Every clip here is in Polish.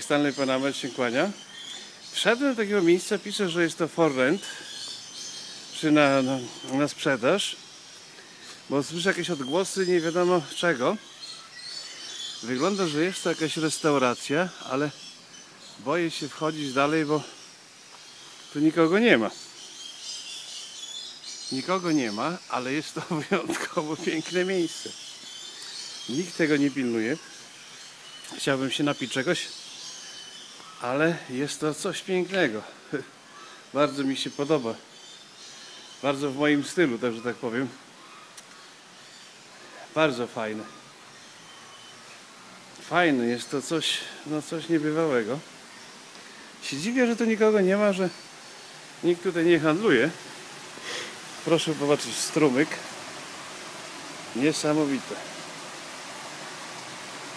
Stanley Panama się kłania. Wszedłem do takiego miejsca, pisze, że jest to for rent, czy na, na, na sprzedaż, bo słyszę jakieś odgłosy nie wiadomo czego. Wygląda, że jest to jakaś restauracja, ale boję się wchodzić dalej, bo tu nikogo nie ma. Nikogo nie ma, ale jest to wyjątkowo piękne miejsce. Nikt tego nie pilnuje. Chciałbym się napić czegoś, ale jest to coś pięknego. Bardzo mi się podoba. Bardzo w moim stylu, także tak powiem. Bardzo fajne. Fajne, jest to coś, no coś niebywałego. Się dziwię, że tu nikogo nie ma, że nikt tutaj nie handluje. Proszę popatrzeć, strumyk. Niesamowite.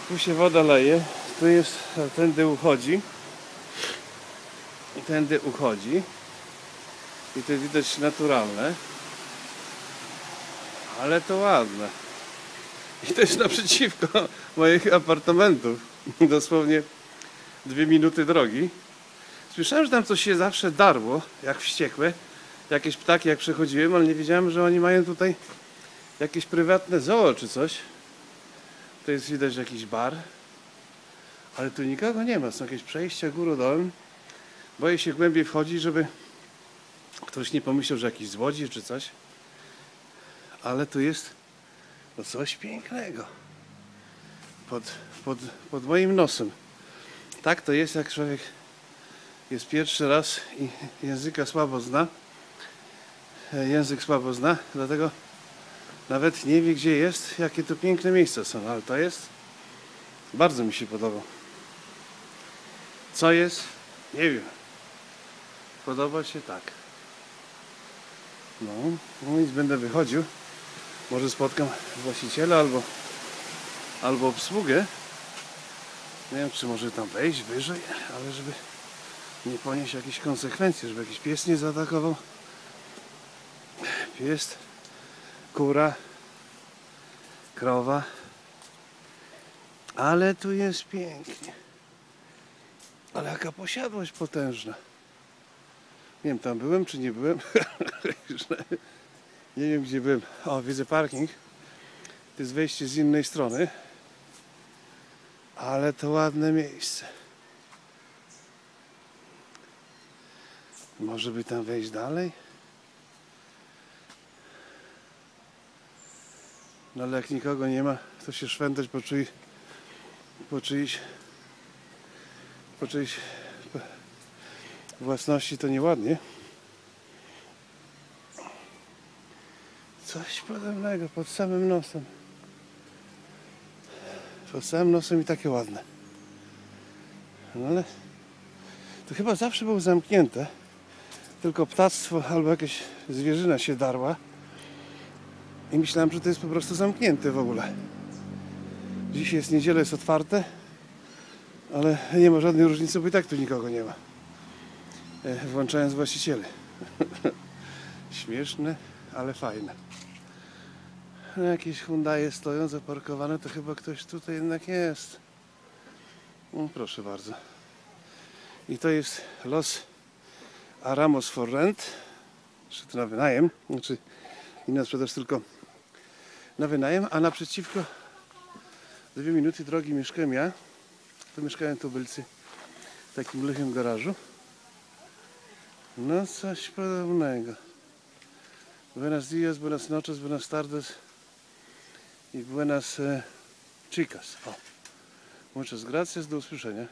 Tu się woda leje, tu jest, tędy uchodzi. Tędy uchodzi. I to widać naturalne. Ale to ładne. I jest naprzeciwko moich apartamentów. Dosłownie dwie minuty drogi. Słyszałem, że tam coś się zawsze darło, jak wściekłe. Jakieś ptaki jak przechodziłem, ale nie wiedziałem, że oni mają tutaj jakieś prywatne zoo czy coś. To jest widać jakiś bar. Ale tu nikogo nie ma. Są jakieś przejścia górą dołem. Boję się głębiej wchodzić, żeby ktoś nie pomyślał, że jakiś złodziej czy coś. Ale tu jest no coś pięknego. Pod, pod, pod moim nosem. Tak to jest, jak człowiek jest pierwszy raz i języka słabo zna. E, Język słabo zna, dlatego nawet nie wie, gdzie jest, jakie to piękne miejsca są, ale to jest. Bardzo mi się podoba. Co jest? Nie wiem. Podoba się tak. No, no nic będę wychodził. Może spotkam właściciela albo, albo obsługę. Nie wiem, czy może tam wejść wyżej, ale żeby nie ponieść jakichś konsekwencji, żeby jakiś pies nie zaatakował. Pies, kura, krowa. Ale tu jest pięknie. Ale jaka posiadłość potężna. Nie wiem, tam byłem czy nie byłem. Nie- wiem, gdzie byłem. O, widzę parking. To jest wejście z innej strony. Ale to ładne miejsce. Może by tam wejść dalej? No ale jak nikogo nie ma, to się szwendać po czyjś, po własności to nieładnie. Coś podobnego pod samym nosem. Pod samym nosem i takie ładne. No ale to chyba zawsze było zamknięte. Tylko ptactwo albo jakieś zwierzyna się darła. I myślałem, że to jest po prostu zamknięte w ogóle. Dzisiaj jest niedziela, jest otwarte. Ale nie ma żadnej różnicy, bo i tak tu nikogo nie ma. E, Włączając właścicieli. Śmieszne, ale fajne. No, Jakieś Hyundai stoją zaparkowane, to chyba ktoś tutaj jednak jest. No, proszę bardzo. I to jest Los Aramos for Rent. Czy to na wynajem? Znaczy nie na sprzedaż, tylko na wynajem, a naprzeciwko dwie minuty drogi mieszkałem ja. Tu mieszkają tubylcy w takim lichym garażu. No coś podobnego. Buenos dias, buenas noches, buenas tardes i buenas eh, chicas. O. Muchas gracias, do usłyszenia.